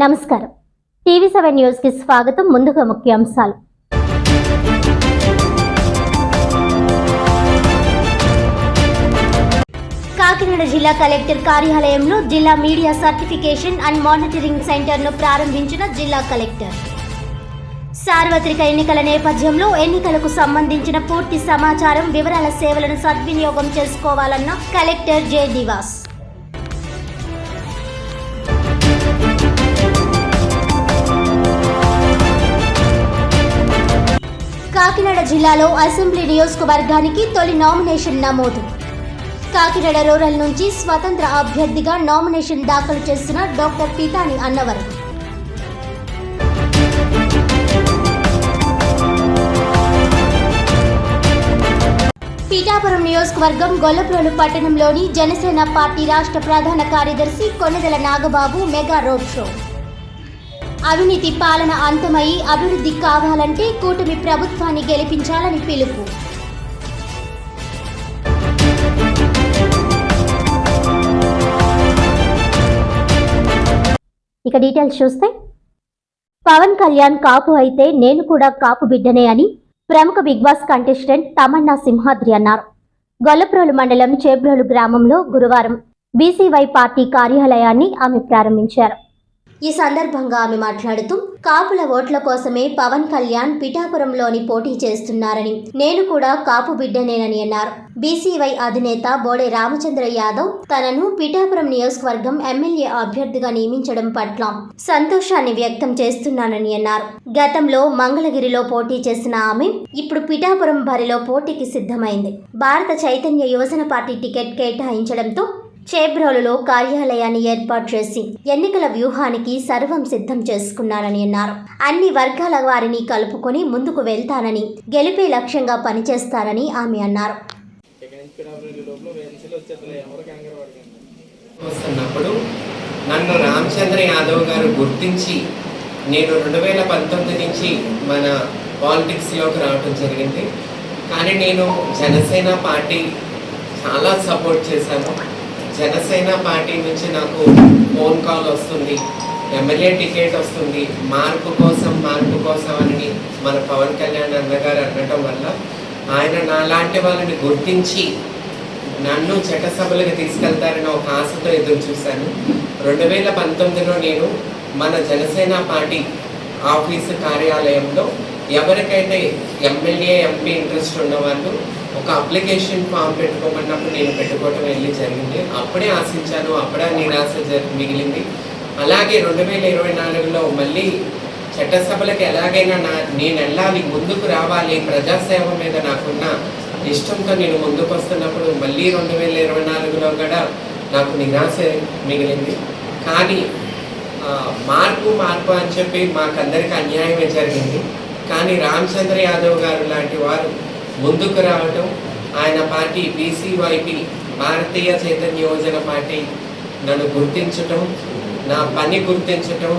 నమస్కారం. TV seven న్యూస్కి స్వాగతం. ముందుగా ముఖ్యాంశాలు. కాకినాడ జిల్లా కలెక్టర్ కార్యాలయంలో జిల్లా మీడియా సర్టిఫికేషన్ అండ్ మానిటరింగ్ సెంటర్ను ప్రారంభించిన జిల్లా కలెక్టర్. సార్వత్రిక ఎన్నికల నేపథ్యంలో ఎన్నికలకు సంబంధించిన పూర్తి సమాచారం వివరాల సేవలను సద్వినియోగం చేసుకోవాలన్న కలెక్టర్ జె. దివాస్. కాకినాడ జిల్లాలో అసెంబ్లీ నియోజకవర్గానికి తొలి నామినేషన్ నమోదు. కాకినాడ రూరల్ నుంచి స్వతంత్ర అభ్యర్థిగా నామినేషన్ దాఖలు చేసిన డాక్టర్ పీతాని అన్నవరం. పీఠాపురం నియోజకవర్గం గొల్లప్రోలు పట్టణంలోని జనసేన పార్టీ రాష్ట్ర ప్రధాన కార్యదర్శి Konidela Nagababu mega road show. అవినీతి పాలన అంతమై అభివృద్ధి కావాలంటే కూటమి ప్రభుత్వాన్ని గెలిపించాలని పిలుపు. ఇక డీటెయిల్స్ చూస్తే పవన్ కళ్యాణ్ కాపు అయితే నేను కూడా కాపు బిడ్డనే అని ప్రముఖ Bigg Boss contestant Tamanna Simhadri అన్నారు. గొల్లప్రోలు మండలం చేబ్రోలు గ్రామంలో గురువారం బీసీవై పార్టీ కార్యాలయాన్ని ఆమె ప్రారంభించారు. ఈ సందర్భంగా ఆమె మాట్లాడుతూ కాపుల ఓట్ల కోసమే పవన్ కళ్యాణ్ పిఠాపురంలోని పోటీ చేస్తున్నారని నేను కూడా కాపు బిడ్డనేనని అన్నారు. బీసీవై అధినేత బోడే రామచంద్ర యాదవ్ తనను పిఠాపురం నియోజకవర్గం ఎమ్మెల్యే అభ్యర్థిగా నియమించడం పట్ల సంతోషాన్ని వ్యక్తం చేస్తున్నానని అన్నారు. గతంలో మంగళగిరిలో పోటీ చేసిన ఆమె ఇప్పుడు పిఠాపురం బరిలో పోటీకి సిద్ధమైంది. భారత చైతన్య యువజన పార్టీ టికెట్ కేటాయించడంతో చేబ్రోలులో కార్యాలయాన్ని ఏర్పాటు చేసి ఎన్నికల వ్యూహానికి సర్వం సిద్ధం చేసుకున్నానని అన్నారు. అన్ని వర్గాల వారిని కలుపుకొని ముందుకు వెళ్తానని గెలిపే లక్ష్యంగా పనిచేస్తానని ఆమె అన్నారు. వస్తున్నప్పుడు నన్ను రామచంద్ర యాదవ్ గారు గుర్తించి నేను రెండు వేల పంతొమ్మిది నుంచి మన పాలిటిక్స్లోకి రావడం జరిగింది. కానీ నేను జనసేన పార్టీ చాలా సపోర్ట్ చేశాను. జనసేన పార్టీ నుంచి నాకు ఫోన్ కాల్ వస్తుంది. ఎమ్మెల్యే టికెట్ వస్తుంది. మార్పు కోసం మార్పు కోసం అని మన పవన్ కళ్యాణ్ అన్నగారు అనడం వల్ల ఆయన నాలాంటి వాళ్ళని గుర్తించి నన్ను చట్టసభలకు తీసుకెళ్తారని ఒక ఆశతో ఎదురు చూశాను. రెండు వేల పంతొమ్మిదిలో నేను మన జనసేన పార్టీ ఆఫీసు కార్యాలయంలో ఎవరికైతే ఎమ్మెల్యే ఎంపీ ఇంట్రెస్ట్ ఉన్నవాళ్ళు ఒక అప్లికేషన్ ఫామ్ పెట్టుకోమన్నప్పుడు నేను పెట్టుకోవటం వెళ్ళి జరిగింది. అప్పుడే ఆశించాను అప్పుడే నిరాశ మిగిలింది. అలాగే రెండు వేల ఇరవై నాలుగులో మళ్ళీ చట్టసభలకు ఎలాగైనా నా నేను వెళ్ళాలి ముందుకు రావాలి ప్రజాసేవ మీద నాకున్న ఇష్టంతో నేను ముందుకు వస్తున్నప్పుడు మళ్ళీ రెండు వేల ఇరవై నాలుగులో కూడా నాకు నిరాశ మిగిలింది. కానీ మార్పు మార్పు అని చెప్పి మాకందరికీ అన్యాయమే జరిగింది. కానీ రామచంద్ర యాదవ్ గారు లాంటి వారు ముందుకు రావటం. ఆయన party BCYP Bharatiya Chaitanya Yojana party నన్ను గుర్తించటం నా పని గుర్తించటం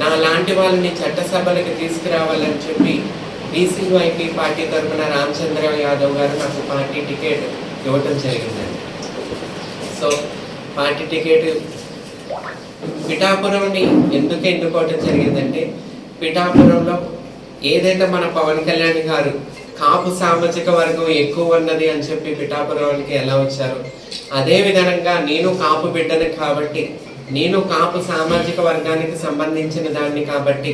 నా లాంటి వాళ్ళని చట్టసభలకు తీసుకురావాలని చెప్పి బీసీవైపీ పార్టీ తరఫున రామచంద్ర యాదవ్ గారు నాకు పార్టీ టికెట్ ఇవ్వటం జరిగిందండి. సో పార్టీ టికెట్ పిఠాపురంని ఎందుకు ఎన్నుకోవటం జరిగిందంటే పిఠాపురంలో ఏదైతే మన పవన్ కళ్యాణ్ గారు కాపు సామాజిక వర్గం ఎక్కువ ఉన్నది అని చెప్పి పిఠాపురానికి ఎలా వచ్చారు? అదే విధంగా నేను కాపు బిడ్డను కాబట్టి నేను కాపు సామాజిక వర్గానికి సంబంధించిన దాన్ని కాబట్టి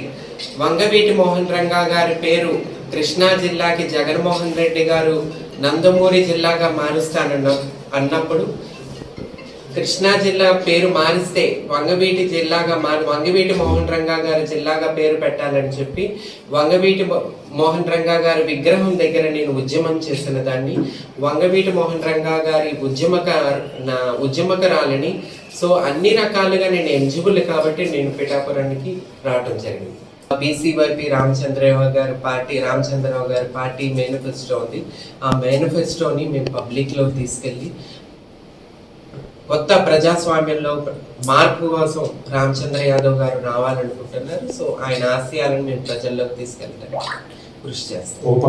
వంగవీటి మోహన్ రంగా గారి పేరు కృష్ణా జిల్లాకి జగన్మోహన్ రెడ్డి గారు నందమూరి జిల్లాగా మారుస్తానన్న అన్నప్పుడు కృష్ణా జిల్లా పేరు మారిస్తే వంగవీటి జిల్లాగా మారి వంగవీటి మోహన్ రంగా గారి జిల్లాగా పేరు పెట్టాలని చెప్పి వంగవీటి మోహన్ రంగా గారి విగ్రహం దగ్గర నేను ఉద్యమం చేసిన దాన్ని వంగవీటి మోహన్ రంగా గారి ఉద్యమక నా ఉద్యమకరాలని. సో అన్ని రకాలుగా నేను ఎలిజిబుల్ కాబట్టి నేను పిఠాపురానికి రావడం జరిగింది. బీసీవైపీ రామచంద్రరావు గారి పార్టీ రామచంద్రరావు గారి పార్టీ మేనిఫెస్టో ఉంది. ఆ మేనిఫెస్టోని మేము పబ్లిక్లో తీసుకెళ్ళి కొత్త ప్రజాస్వామ్యంలో మార్పు కోసం రామచంద్ర యాదవ్ గారు రావాలనుకుంటున్నారు. సో ఆయన ఆశయాలను నేను ప్రజల్లోకి తీసుకెళ్ళడానికి కృషి చేస్తాను.